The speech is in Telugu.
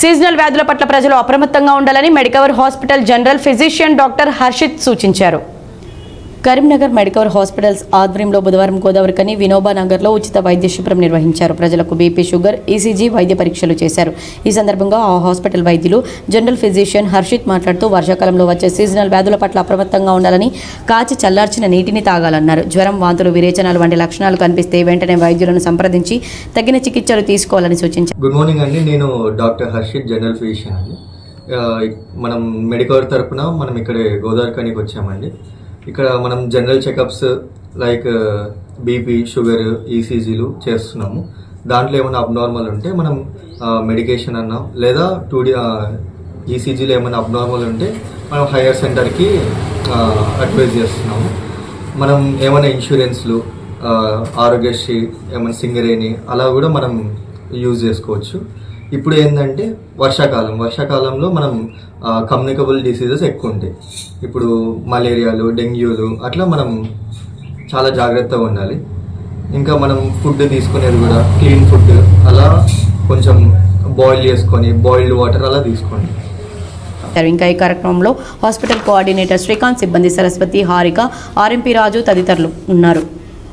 సీజనల్ వ్యాధుల పట్ల ప్రజలు అప్రమత్తంగా ఉండాలని Medicover hospital general physician doctor Harshith సూచించారు. కరీంనగర్ మెడికవర్ హాస్పిటల్స్ ఆధ్వర్యంలో బుధవారం గోదావరికని వినోబా నగర్లో ఉచిత వైద్య శిబిరం నిర్వహించారు. ప్రజలకు బీపీ షుగర్ ఈసీజీ వైద్య పరీక్షలు చేశారు. ఈ సందర్భంగా ఆ హాస్పిటల్ వైద్యులు జనరల్ ఫిజిషియన్ హర్షిత్ మాట్లాడుతూ వర్షాకాలంలో వచ్చే సీజనల్ వ్యాధుల పట్ల అప్రమత్తంగా ఉండాలని కాచి చల్లార్చిన నీటిని తాగాలన్నారు. జ్వరం వాంతులు విరేచనాలు వంటి లక్షణాలు కనిపిస్తే వెంటనే వైద్యులను సంప్రదించి తగిన చికిత్సలు తీసుకోవాలని సూచించారు. గుడ్ మార్నింగ్ అండి. నేను డాక్టర్ హర్షిత్ జనరల్ ఫిజిషియన్ అండి. మనం మెడికవర్ తరపున మనం ఇక్కడ గోదావరి కనికి వచ్చామండి. ఇక్కడ మనం general checkups like BP sugar ఈసీజీలు చేస్తున్నాము. దాంట్లో ఏమైనా అబ్నార్మల్ ఉంటే మనం uh, మెడికేషన్ అన్నాం. లేదా టూ డి ఈసీజీలో ఏమైనా అబ్నార్మల్ ఉంటే మనం హైయర్ సెంటర్కి అడ్వైజ్ చేస్తున్నాము. మనం ఏమైనా ఇన్సూరెన్స్లు uh, ఆరోగ్యశ్రీ ఏమైనా సింగరేణి అలా కూడా మనం యూజ్ చేసుకోవచ్చు. ఇప్పుడు ఏంటంటే వర్షాకాలం. వర్షాకాలంలో మనం కమ్యూనికబుల్ డిసీజెస్ ఎక్కువ ఉంటాయి. ఇప్పుడు మలేరియాలు డెంగ్యూలు అట్లా మనం చాలా జాగ్రత్తగా ఉండాలి. ఇంకా మనం ఫుడ్ తీసుకునేది కూడా క్లీన్ ఫుడ్ అలా కొంచెం బాయిల్ చేసుకొని బాయిల్డ్ వాటర్ అలా తీసుకోండి. ఇంకా ఈ కార్యక్రమంలో హాస్పిటల్ కోఆర్డినేటర్ శ్రీకాంత్ సిబ్బంది సరస్వతి హారిక ఆర్ఎంపీ రాజు తదితరులు ఉన్నారు.